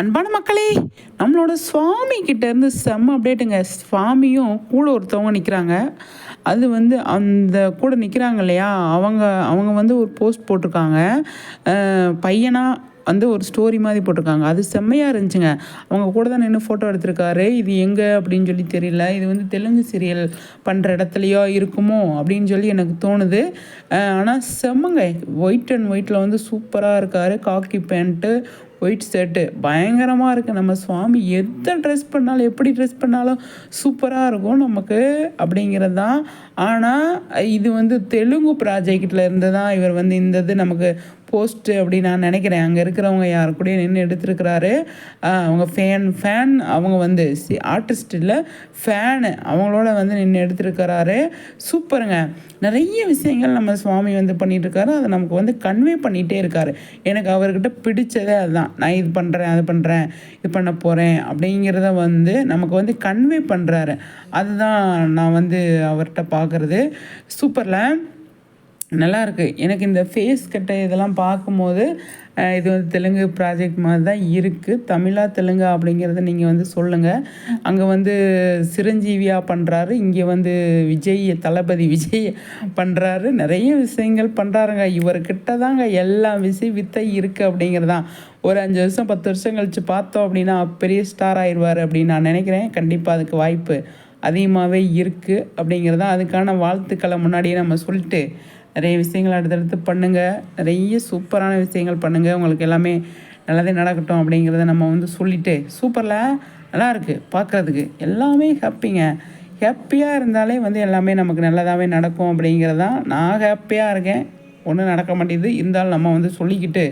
அன்பான மக்களே நம்மளோட சுவாமி கிட்டேருந்து செம்ம அப்டேட்டுங்க சுவாமியும் கூட ஒருத்தவங்க நிற்கிறாங்க அது வந்து அந்த கூட நிற்கிறாங்க இல்லையா? அவங்க அவங்க வந்து ஒரு போஸ்ட் போட்டிருக்காங்க. பையனாக வந்து ஒரு ஸ்டோரி மாதிரி போட்டிருக்காங்க. அது செம்மையாக இருந்துச்சுங்க. அவங்க கூட தான் நின்று ஃபோட்டோ எடுத்திருக்காரு. இது எங்கே அப்படின்னு சொல்லி தெரியல. இது வந்து தெலுங்கு சீரியல் பண்ணுற இடத்துலையோ இருக்குமோ அப்படின்னு சொல்லி எனக்கு தோணுது. ஆனால் செம்மங்க. ஒயிட் அண்ட் ஒயிட்டில் வந்து சூப்பராக இருக்கார். காக்கி பேண்ட்டு ஒயிட் ஷர்ட்டு பயங்கரமாக இருக்குது நம்ம சுவாமி எந்த ட்ரெஸ் பண்ணாலும் எப்படி ட்ரெஸ் பண்ணாலும் சூப்பராக இருக்கும் நமக்கு அப்படிங்கிறது தான் ஆனால் இது வந்து தெலுங்கு ப்ராஜெக்டில் இருந்து தான் இவர் வந்து இந்த இது நமக்கு போஸ்ட்டு அப்படின்னு நான் நினைக்கிறேன். அங்கே இருக்கிறவங்க யார் கூட நின்று எடுத்துருக்கிறாரு. அவங்க ஃபேன் ஃபேன் அவங்க வந்து சி ஆர்டிஸ்ட் இல்லை ஃபேனு அவங்களோட வந்து நின்று எடுத்துருக்கிறாரு. சூப்பருங்க. நிறைய விஷயங்கள் நம்ம சுவாமி வந்து பண்ணிகிட்ருக்காரு அதை நமக்கு வந்து கன்வே பண்ணிகிட்டே இருக்காரு. எனக்கு அவர்கிட்ட பிடிச்சதே அதுதான். நான் இது பண்ணுறேன் அது பண்ணுறேன் இது பண்ண போகிறேன் அப்படிங்கிறத வந்து நமக்கு வந்து கன்வே பண்ணுறாரு அதுதான் நான் வந்து அவர்கிட்ட பார்க்குறது சூப்பரில் நல்லா இருக்கு. எனக்கு இந்த ஃபேஸ் கட்டை இதெல்லாம் பார்க்கும்போது இது வந்து தெலுங்கு ப்ராஜெக்ட் மாதிரி தான் இருக்குது தமிழா தெலுங்கா அப்படிங்கிறத நீங்கள் வந்து சொல்லுங்கள் அங்கே வந்து சிரஞ்சீவியாக பண்ணுறாரு இங்கே வந்து விஜய் தளபதி விஜய் பண்ணுறாரு நிறைய விஷயங்கள் பண்ணுறாருங்க இவர்கிட்ட தாங்க எல்லா விஷயம் வித்தை இருக்குது அப்படிங்கிறது தான் ஒரு அஞ்சு வருஷம் பத்து வருஷம் கழித்து பார்த்தோம் அப்படின்னா பெரிய ஸ்டார் ஆயிடுவார் அப்படின்னு நான் நினைக்கிறேன். கண்டிப்பாக அதுக்கு வாய்ப்பு அதிகமாகவே இருக்குது அப்படிங்கிறது தான் அதுக்கான வாழ்த்துக்களை முன்னாடியே நம்ம சொல்லிட்டு நிறைய விஷயங்கள் அடுத்தடுத்து பண்ணுங்கள் நிறைய சூப்பரான விஷயங்கள் பண்ணுங்கள் உங்களுக்கு எல்லாமே நல்லதே நடக்கட்டும் அப்படிங்கிறத நம்ம வந்து சொல்லிட்டு சூப்பரில். நல்லா இருக்குது பார்க்குறதுக்கு எல்லாமே ஹாப்பிங்க. ஹாப்பியாக இருந்தாலே வந்து எல்லாமே நமக்கு நல்லதாகவே நடக்கும் அப்படிங்கிறது தான் நான் ஹாப்பியாக இருக்கேன். ஒன்றும் நடக்க மாட்டேங்குது. இருந்தாலும் நம்ம வந்து சொல்லிக்கிட்டு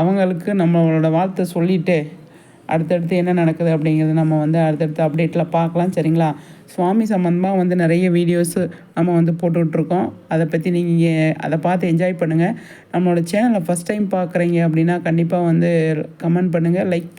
அவங்களுக்கு நம்மளோட வாழ்த்தை சொல்லிவிட்டு அடுத்தடுத்து என்ன நடக்குது அப்படிங்கிறது நம்ம வந்து அடுத்தடுத்த அப்டேட்டில் பார்க்கலாம். சரிங்களா? சுவாமி சம்மந்தமாக வந்து நிறைய வீடியோஸு நம்ம வந்து போட்டுட்ருக்கோம் அதை பற்றி நீங்கள் அதை பார்த்து என்ஜாய் பண்ணுங்கள் நம்மளோட சேனலை ஃபஸ்ட் டைம் பார்க்குறீங்க அப்படின்னா கண்டிப்பாக வந்து கமெண்ட் பண்ணுங்கள் லைக்